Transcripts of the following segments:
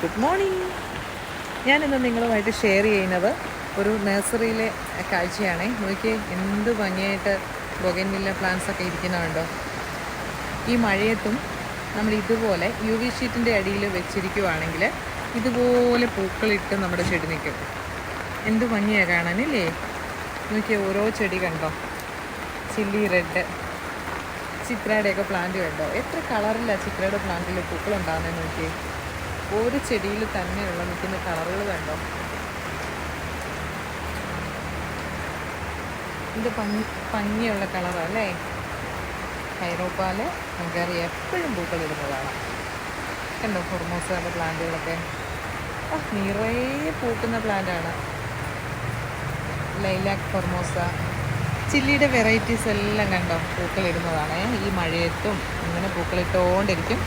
Good morning ഞാനിന്ന് നിങ്ങളുമായിട്ട് share ചെയ്യുന്നത് ഒരു നഴ്സറിയിലെ കാഴ്ചയാണ്. നോക്കിയേ എന്ത് ഭംഗിയായിട്ട് ബൊഗൻവില്ല പ്ലാന്റ്സ് ഒക്കെ ഇരിക്കുന്നുണ്ടോ. ഈ മഴയത്തും നമ്മൾ ഇതുപോലെ യു വി ഷീറ്റിന്റെ അടിയിൽ വെച്ചിരിക്കുവാണെങ്കിൽ ഇതുപോലെ പൂക്കളിട്ട് നമ്മുടെ ചെടി നിൽക്കും. എന്ത് ഭംഗിയാണ് കാണാനില്ലേ? നോക്കിയേ ഓരോ ചെടി കണ്ടോ? ചില്ലി റെഡ് ചിത്രയുടെയൊക്കെ പ്ലാന്റ് കണ്ടോ? എത്ര കളറിലാണ് ചിത്രയുടെ പ്ലാന്റിൽ പൂക്കളുണ്ടാകുന്നത് നോക്കിയേ. ഒരു ചെടിയിൽ തന്നെയുള്ള നിൽക്കുന്ന കളറുകൾ കണ്ടോ? ഇത് ഭംഗി ഭംഗിയുള്ള കളറാണ് അല്ലേ? ഹൈറോപ്പാൽ നമുക്കറിയാം എപ്പോഴും പൂക്കൾ ഇടുന്നതാണ്. കണ്ടോ ഹൊർമോസയുടെ പ്ലാന്റുകളൊക്കെ? നിറയെ പൂക്കുന്ന പ്ലാന്റാണ്. ലൈലാക് ഫോർമോസ ചില്ലിയുടെ വെറൈറ്റീസ് എല്ലാം കണ്ടോ? പൂക്കളിടുന്നതാണ് ഈ മഴയത്തും ഇങ്ങനെ പൂക്കളിട്ടുകൊണ്ടിരിക്കും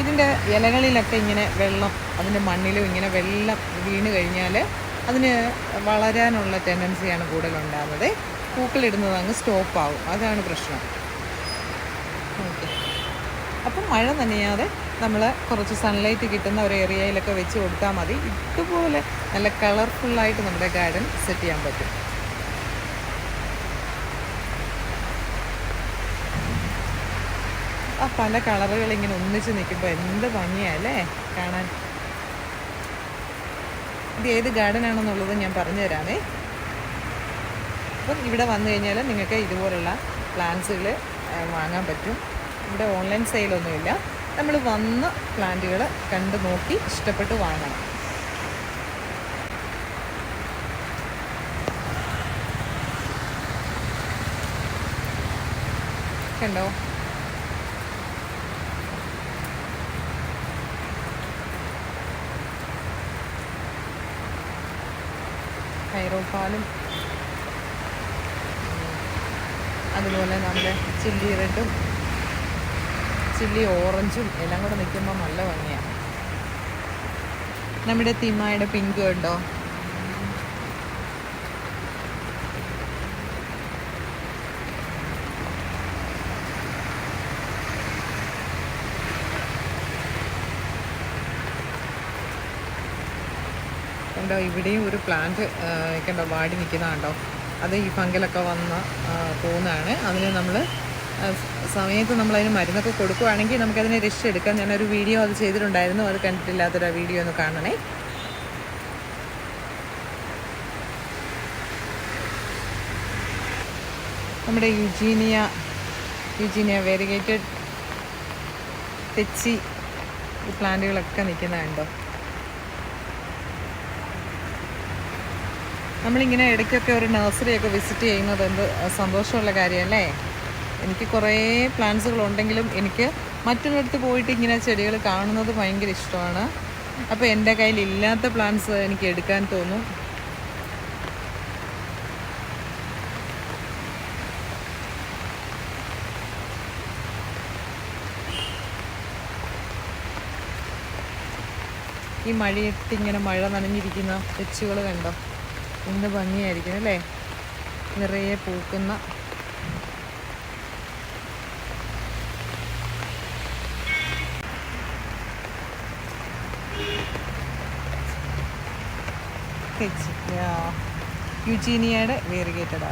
ഇതിന്റെ ഇലകളിലൊക്കെ ഇങ്ങനെ വെള്ളം അതിന്റെ മണ്ണിലും ഇങ്ങനെ വെള്ളം വീണ് കഴിഞ്ഞാൽ അതിന് വളരാനുള്ള ടെൻഡൻസിയാണ് കൂടുതലുണ്ടാകുന്നത് പൂക്കളിടുന്നത് അങ്ങ് സ്റ്റോപ്പ് ആവും. അതാണ് പ്രശ്നം. ഓക്കെ അപ്പം മഴ നനയാതെ നമ്മൾ കുറച്ച് സൺലൈറ്റ് കിട്ടുന്ന ഒരു ഏരിയയിലൊക്കെ വെച്ച് കൊടുത്താൽ മതി. ഇതുപോലെ നല്ല കളർഫുള്ളായിട്ട് നമ്മുടെ ഗാർഡൻ സെറ്റ് ചെയ്യാൻ പറ്റും. ആ പല കളറുകൾ ഇങ്ങനെ ഒന്നിച്ച് നിൽക്കുമ്പോൾ എന്ത് ഭംഗിയല്ലേ കാണാൻ. ഇത് ഏത് ഗാർഡൻ ആണെന്നുള്ളത് ഞാൻ പറഞ്ഞു തരാമേ അപ്പം ഇവിടെ വന്നു കഴിഞ്ഞാൽ നിങ്ങൾക്ക് ഇതുപോലുള്ള പ്ലാന്റ്സുകൾ വാങ്ങാൻ പറ്റും. ഇവിടെ ഓൺലൈൻ സെയിലൊന്നുമില്ല. നമ്മൾ വന്ന പ്ലാന്റുകൾ കണ്ട് നോക്കി ഇഷ്ടപ്പെട്ട് വാങ്ങണം. കണ്ടോ? ഹൈറോപ്പാലും അതുപോലെ നമ്മുടെ ചില്ലി റെഡും ചില്ലി ഓറഞ്ചും എല്ലാം കൂടെ നിൽക്കുമ്പോൾ നല്ല ഭംഗിയാണ്. നമ്മുടെ തിമായുടെ പിങ്ക് ഉണ്ടോ കണ്ടോ ഇവിടെയും ഒരു പ്ലാന്റ് കണ്ടോ വാടി നിൽക്കുന്നതുണ്ടോ അത് ഈ ഫംഗലൊക്കെ വന്ന് പോകുന്നതാണ്. അതിന് നമ്മൾ സമയത്ത് നമ്മളതിന് മരുന്നൊക്കെ കൊടുക്കുവാണെങ്കിൽ നമുക്കതിനെ രക്ഷയെടുക്കാം. ഞാനൊരു വീഡിയോ അത് ചെയ്തിട്ടുണ്ടായിരുന്നു. അത് കണ്ടിട്ടില്ലാത്തൊരു വീഡിയോ ഒന്ന് കാണണേ. നമ്മുടെ യുജീനിയ യുജീനിയ വെരിഗേറ്റഡ് തെച്ചി പ്ലാന്റുകളൊക്കെ നിൽക്കുന്നതുണ്ടോ നമ്മളിങ്ങനെ ഇടയ്ക്കൊക്കെ ഒരു നഴ്സറിയൊക്കെ വിസിറ്റ് ചെയ്യുന്നത് എന്ത് സന്തോഷമുള്ള കാര്യമല്ലേ? എനിക്ക് കുറേ പ്ലാന്റ്സുകൾ ഉണ്ടെങ്കിലും എനിക്ക് മറ്റൊരിടത്ത് പോയിട്ട് ഇങ്ങനെ ചെടികൾ കാണുന്നത് ഭയങ്കര ഇഷ്ടമാണ്. അപ്പോൾ എന്റെ കയ്യിൽ ഇല്ലാത്ത പ്ലാന്റ്സ് എനിക്ക് എടുക്കാൻ തോന്നും. ഈ മഴയത്ത് ഇങ്ങനെ മഴ നനഞ്ഞിരിക്കുന്ന തെച്ചുകൾ കണ്ടോ? എന്ത് ഭംഗിയായിരിക്കും അല്ലേ? നിറയെ പൂക്കുന്ന യുജീനിയയുടെ വേറിഗേറ്റഡ്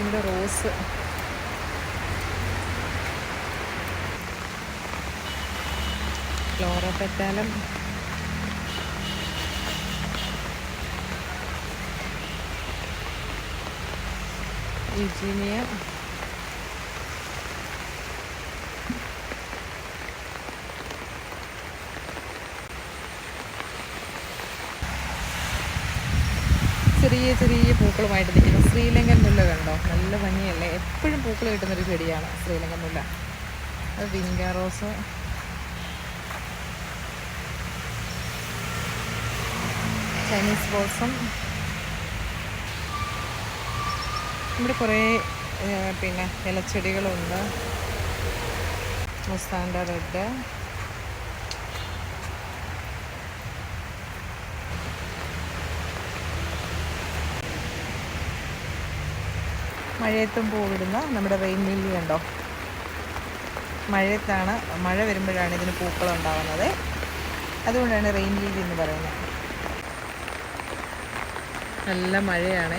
ഇവിടെ റോസ്. ഫ്ലോറോപെറ്റാലം യുജീനിയ ചെറിയ ചെറിയ പൂക്കളുമായിട്ട് നിൽക്കുന്നു. ശ്രീലങ്കൻ മുല്ല കണ്ടോ? നല്ല ഭംഗിയല്ലേ? എപ്പോഴും പൂക്കൾ കിട്ടുന്നൊരു ചെടിയാണ് ശ്രീലങ്കൻ മുല്ല. അത് വിങ്ക റോസ്. ചൈനീസ് ബോൾസം ഇവിടെ കുറേ പിന്നെ ഇലച്ചെടികളുണ്ട്. മുസ്താന്റെ റെഡ്. മഴയത്തും പൂവിടുന്ന നമ്മുടെ റെയിൻ മില്ലി ഉണ്ടോ മഴയത്താണ് മഴ വരുമ്പോഴാണ് ഇതിന് പൂക്കൾ ഉണ്ടാകുന്നത് അതുകൊണ്ടാണ് റെയിൻ ലില്ലി എന്ന് പറയുന്നത്. നല്ല മഴയാണ്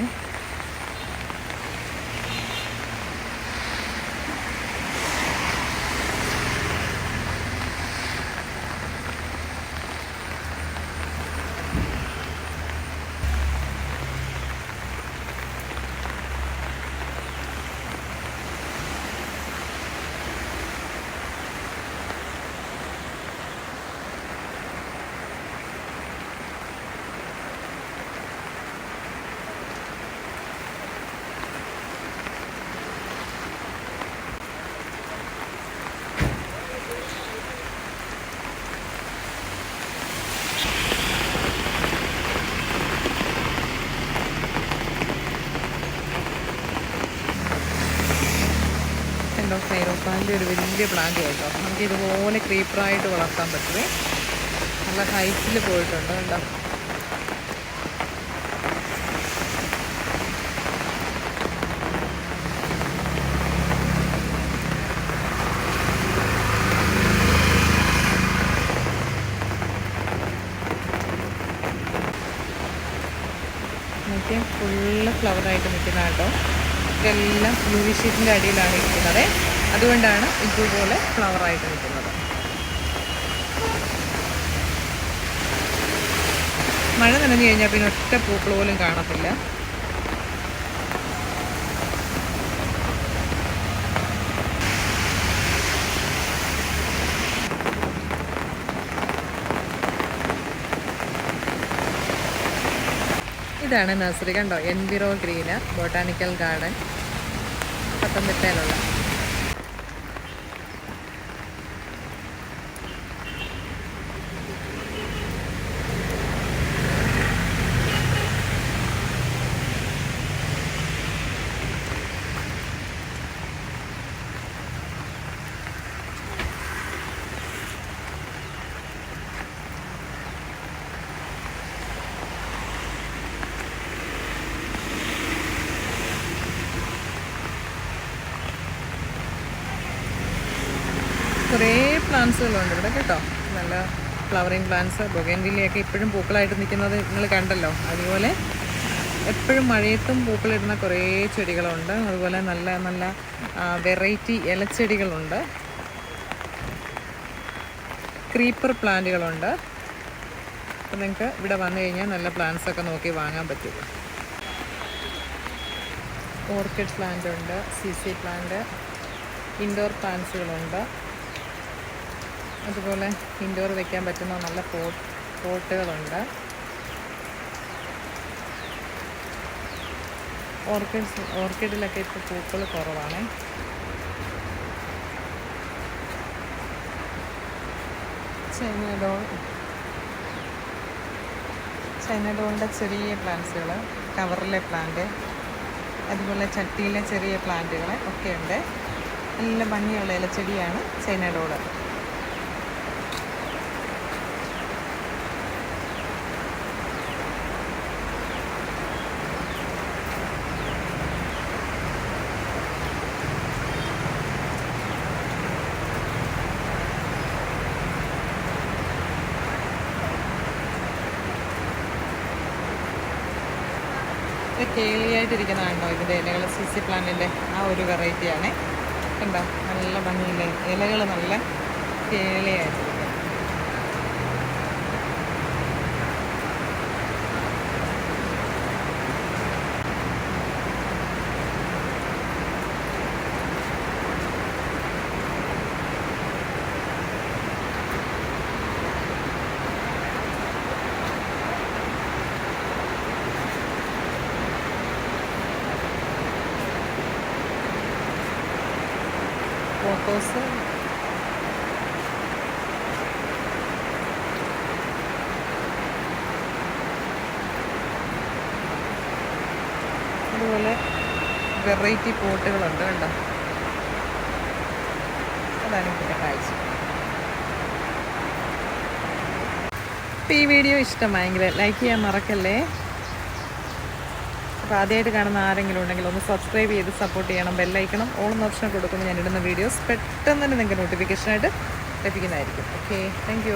ഉണ്ടോ ഫൈറോപ്പാന്റെ ഒരു വലിയ പ്ലാന്റ് കേട്ടോ. നമുക്ക് ഇതുപോലെ ക്രീപ്പറായിട്ട് വളർത്താൻ പറ്റുമേ നല്ല ഹൈറ്റിൽ പോയിട്ടുണ്ട് കണ്ടോ. ഫുള്ള് ഫ്ലവറായിട്ട് നിൽക്കുന്ന കേട്ടോ. ഇതെല്ലാം യു വി ഷീറ്റിന്റെ അടിയിലാണ് ഇരിക്കുന്നത്. അതുകൊണ്ടാണ് ഇതുപോലെ ഫ്ലവറായിട്ട് നിൽക്കുന്നത്. മഴ നനഞ്ഞു കഴിഞ്ഞാൽ പിന്നെ ഒറ്റ പൂക്കൾ പോലും കാണത്തില്ല. ഇതാണ് നഴ്സറി. കണ്ടോ? എൻവിറോ ഗ്രീന് ബൊട്ടാണിക്കൽ ഗാർഡൻ പത്തനംതിട്ടയിലുള്ള. കുറേ പ്ലാന്റ്സുകളുണ്ട് ഇവിടെ കേട്ടോ. നല്ല ഫ്ലവറിങ് പ്ലാന്റ്സ് ബൊഗൻവില്ലയൊക്കെ ഇപ്പോഴും പൂക്കളായിട്ട് നിൽക്കുന്നത് നിങ്ങൾ കണ്ടല്ലോ. അതുപോലെ എപ്പോഴും മഴയത്തും പൂക്കളിടുന്ന കുറേ ചെടികളുണ്ട്. അതുപോലെ നല്ല നല്ല വെറൈറ്റി ഇലച്ചെടികളുണ്ട്. ക്രീപ്പർ പ്ലാന്റുകളുണ്ട്. അപ്പം നിങ്ങൾക്ക് ഇവിടെ വന്നു കഴിഞ്ഞാൽ നല്ല പ്ലാന്റ്സ് ഒക്കെ നോക്കി വാങ്ങാൻ പറ്റും. ഓർക്കിഡ് പ്ലാന്റ് ഉണ്ട് സി സി പ്ലാന്റ് ഇൻഡോർ പ്ലാന്റ്സുകളുണ്ട്. അതുപോലെ ഇൻഡോർ വെക്കാൻ പറ്റുന്ന നല്ല പോട്ട് പോട്ടുകളുണ്ട്. ഓർക്കിഡ്സ് ഓർക്കിഡിലൊക്കെ ഇപ്പോൾ പൂക്കൾ കുറവാണ്. ചൈനഡോൾ ചൈനഡോളിന്റെ ചെറിയ പ്ലാന്റ്സുകൾ കവറിലെ പ്ലാന്റ് അതുപോലെ ചട്ടിയിലെ ചെറിയ പ്ലാന്റുകൾ ഒക്കെ ഉണ്ട് നല്ല ഭംഗിയുള്ള ഇലച്ചെടിയാണ് ചൈനഡോൾ ഇത് കേളിയായിട്ടിരിക്കുന്നതാണോ ഇതിന്റെ ഇലകൾ? സി സി പ്ലാന്റിന്റെ ആ ഒരു വെറൈറ്റിയാണ് കണ്ടോ? നല്ല ഭംഗിയില്ലേ ഇലകൾ നല്ല കേളിയായിട്ടിരിക്കും ഫോട്ടോസ് അതുപോലെ വെറൈറ്റി പോട്ടുകളുണ്ട് കണ്ടോ? അതാണ് ഇതിന്റെ കാഴ്ച. ഈ വീഡിയോ ഇഷ്ടമായെങ്കിൽ ലൈക്ക് ചെയ്യാൻ മറക്കല്ലേ? അപ്പോൾ ആദ്യമായിട്ട് കാണുന്ന ആരെങ്കിലും ഉണ്ടെങ്കിൽ ഒന്ന് സബ്സ്ക്രൈബ് ചെയ്ത് സപ്പോർട്ട് ചെയ്യണം ബെല്ലൈക്കണം ഓൾ ഓപ്ഷൻ കൊടുക്കുമ്പോൾ ഞാൻ ഇടുന്ന വീഡിയോസ് പെട്ടെന്ന് തന്നെ നിങ്ങൾക്ക് നോട്ടിഫിക്കേഷനായിട്ട് ലഭിക്കുന്നതായിരിക്കും. Okay thank